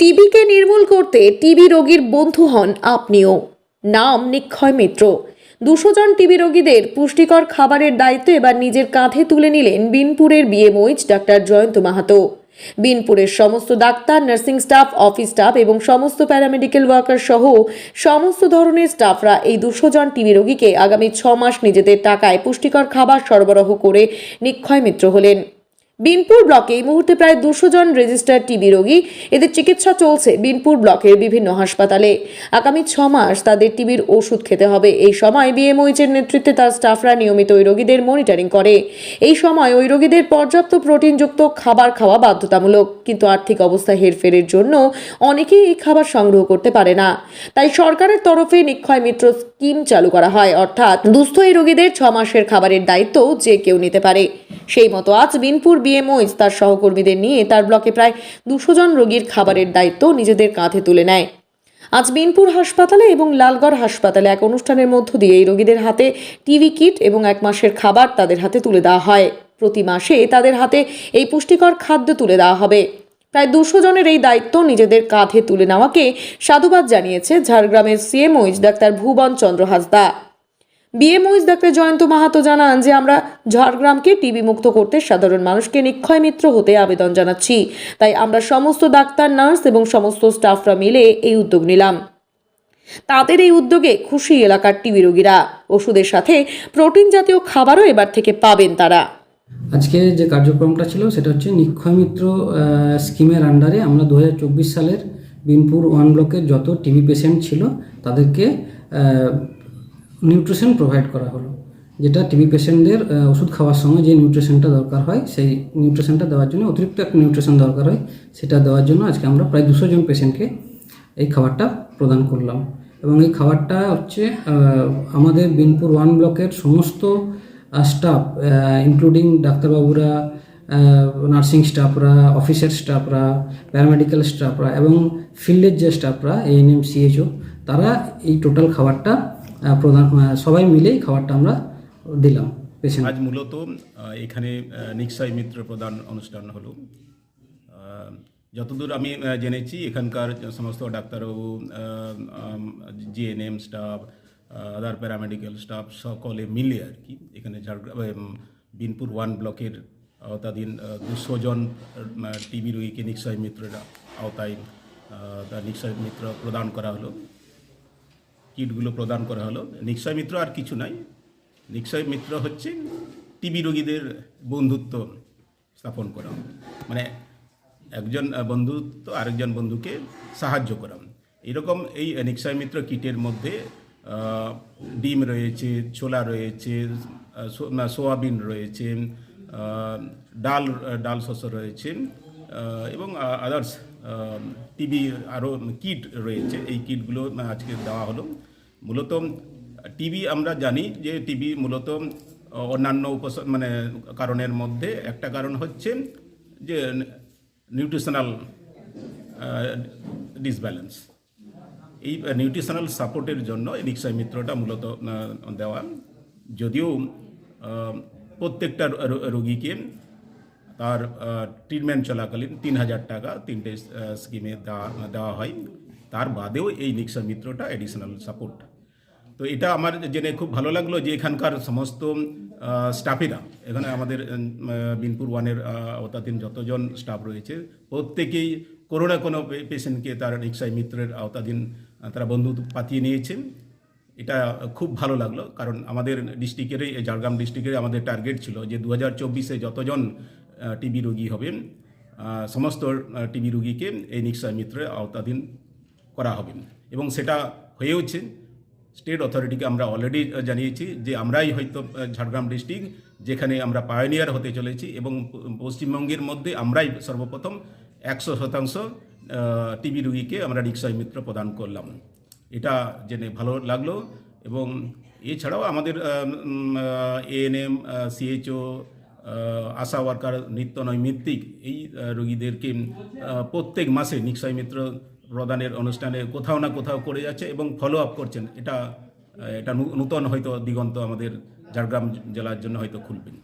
টিবিকে নির্মূল করতে টিবি রোগীর বন্ধু হন আপনিও। নাম নিক্ষয় মিত্র। দুশো জন টিবি রোগীদের পুষ্টিকর খাবারের দায়িত্ব এবার নিজের কাঁধে তুলে নিলেন বিনপুরের বিএমওইচ ডাক্তার জয়ন্ত মাহাতো। বিনপুরের সমস্ত doctor, nursing staff, office staff এবং সমস্ত প্যারামেডিক্যাল ওয়ার্কার সহ সমস্ত ধরনের স্টাফরা এই দুশো জন টিবি রোগীকে আগামী ছ মাস নিজেদের টাকায় পুষ্টিকর খাবার সরবরাহ করে নিক্ষয় মিত্র হলেন। বিনপুর ব্লকে এই মুহূর্তে প্রায় দুশো জন রেজিস্টার্ড টিবি রোগী। এদের চিকিৎসা চলছে বিনপুর ব্লকের বিভিন্ন হাসপাতালে। আগামী ছ মাস তাদের টিবির ওষুধ খেতে হবে। এই সময় বিএমওইচের নেতৃত্বে তার স্টাফরা নিয়মিত ওই রোগীদের মনিটরিং করে। এই সময় ওই রোগীদের পর্যাপ্ত প্রোটিনযুক্ত খাবার খাওয়া বাধ্যতামূলক। কিন্তু আর্থিক অবস্থা হেরফেরের জন্য অনেকেই এই খাবার সংগ্রহ করতে পারে না। তাই সরকারের তরফে নিক্ষয় মিত্র স্কিম চালু করা হয়, অর্থাৎ দুস্থ এই রোগীদের ছ মাসের খাবারের দায়িত্ব যে কেউ নিতে পারে। সেই মতো আজ বিনপুর বিএমওইস তার সহকর্মীদের নিয়ে তার ব্লকে প্রায় দুশো জন রোগীর খাবারের দায়িত্ব নিজেদের কাঁধে তুলে নেয়। আজ বিনপুর হাসপাতালে এবং লালগড় হাসপাতালে এক অনুষ্ঠানের মধ্য দিয়ে এই রোগীদের হাতে টিভি কিট এবং এক মাসের খাবার তাদের হাতে তুলে দেওয়া হয়। প্রতি মাসে তাদের হাতে এই পুষ্টিকর খাদ্য তুলে দেওয়া হবে। প্রায় দুশো জনের এই দায়িত্ব নিজেদের কাঁধে তুলে নেওয়াকে সাধুবাদ জানিয়েছে ঝাড়গ্রামের CMOH doctor Bhuban Chandra Hasda. BMOH doctor Jayanta Mahato জানান যে, আমরা ঝাড়গ্রামকে টিবি মুক্ত করতে সাধারণ মানুষকে নিক্ষয় মিত্র হতে আবেদন জানাচ্ছি। তাই আমরা সমস্ত ডাক্তার, নার্স এবং সমস্ত স্টাফরা মিলে এই উদ্যোগ নিলাম। তাদের এই উদ্যোগে খুশি এলাকার টিবি রোগীরা। ওষুধের সাথে প্রোটিন জাতীয় খাবারও এবার থেকে পাবেন তারা। আজকে যে কার্যক্রমটা ছিল সেটা হচ্ছে নিক্ষয় মিত্র স্কিমের আন্ডারে আমরা দু হাজার চব্বিশ সালের বিনপুর ওয়ান ব্লকের যত টিবি পেশেন্ট ছিল তাদেরকে নিউট্রিশন প্রোভাইড করা হলো। যেটা টিবি পেশেন্টদের ওষুধ খাওয়ার সময় যে নিউট্রিশনটা দরকার হয়, সেই নিউট্রিশনটা দেওয়ার জন্য অতিরিক্ত একটা নিউট্রিশন দরকার হয়, সেটা দেওয়ার জন্য আজকে আমরা প্রায় দুশো জন পেশেন্টকে এই খাবারটা প্রদান করলাম। এবং এই খাবারটা হচ্ছে আমাদের বিনপুর ওয়ান ব্লকের সমস্ত স্টাফ ইনক্লুডিং ডাক্তারবাবুরা নার্সিং স্টাফরা অফিসের স্টাফরা প্যারামেডিক্যাল স্টাফরা এবং ফিল্ডের যে স্টাফরা এএনএম সিএইচও তারা এই টোটাল খাবারটা আহ, প্রদান সবাই মিলেই খাবারটা আমরা দিলাম পেশেন্ট আজ মূলত এখানে আহ, নিক্সাই মিত্র প্রদান অনুষ্ঠান হলো। যতদূর আমি জেনেছি এখানকার সমস্ত ডাক্তারবাবু GNM staff other paramedical staff সকলে মিলে আর কি, এখানে ঝাড়গ্রাম বিনপুর ওয়ান ব্লকের আওতাধীন দুশো জন টিবি রোগীকে নিক্সাই মিত্রের আওতায় তার নিক্সাই মিত্র প্রদান করা হলো। কিটগুলো প্রদান করা হলো। নিক্সয় মিত্র আর কিছু নাই। নিক্সয় মিত্র হচ্ছে টিবি রোগীদের বন্ধুত্ব স্থাপন করা। মানে একজন বন্ধুত্ব আরেকজন বন্ধুকে সাহায্য করা। এরকম এই নিক্সয় মিত্র কিটের মধ্যে ডিম রয়েছে, ছোলা রয়েছে সোয়াবিন রয়েছে ডাল ডাল শস্য রয়েছে এবং আদার্স টিবি আরও কিট রয়েছে। এই কিটগুলো আজকে দেওয়া হলো। মূলত টিবি আমরা জানি যে টিবি মূলত অন্যান্য উপস মানে কারণের মধ্যে একটা কারণ হচ্ছে যে নিউট্রিশনাল ডিসব্যালেন্স এই নিউট্রিশনাল সাপোর্টের জন্য এই রিক্সায় মিত্রটা মূলত দেওয়া যদিও প্রত্যেকটা রোগীকে তার ট্রিটমেন্ট চলাকালীন তিন হাজার টাকা তিনটে স্কিমে দেওয়া দেওয়া হয়। তার বাদেও এই নিক্সা মিত্রটা এডিশনাল সাপোর্ট তো এটা আমার জেনে খুব ভালো লাগল যে এখানকার সমস্ত স্টাফেরা এখানে আমাদের বিনপুর ওয়ানের আওতাধীন যতজন স্টাফ রয়েছে, প্রত্যেকেই কোনো না কোনো পেশেন্টকে তার রিক্সায় মিত্রের আওতাধীন তারা বন্ধু পাতিয়ে নিয়েছেন। এটা খুব ভালো লাগল, কারণ আমাদের ডিস্ট্রিক্টেরই এই ঝাড়গ্রাম ডিস্ট্রিক্টের আমাদের টার্গেট ছিল যে দু হাজার চব্বিশে যতজন টিবি রোগী হবেন সমস্ত টিবি রোগীকে এই নিক্সা মিত্রের আওতাধীন করা হবে। এবং সেটা হয়েওছে, স্টেট অথরিটিকে আমরা অলরেডি জানিয়েছি যে আমরাই হয়তো ঝাড়গ্রাম ডিস্ট্রিক্ট, যেখানে আমরা পায়োনিয়ার হতে চলেছি এবং পশ্চিমবঙ্গের মধ্যে আমরাই সর্বপ্রথম একশো শতাংশ টিবি রুগীকে আমরা রিক্সায় মিত্র প্রদান করলাম। এটা জেনে ভালো লাগল এবং এছাড়াও আমাদের এএনএম সিএইচও আশা ওয়ার্কার নিত্য নৈমিত্তিক এই রোগীদেরকে প্রত্যেক মাসে নিক্সয় মিত্র প্রদানের অনুষ্ঠানে কোথাও না কোথাও করে যাচ্ছে এবং ফলো আপ করছেন। এটা এটা নূতন হয়তো দিগন্ত আমাদের ঝাড়গ্রাম জেলার জন্য হয়তো খুলবেন।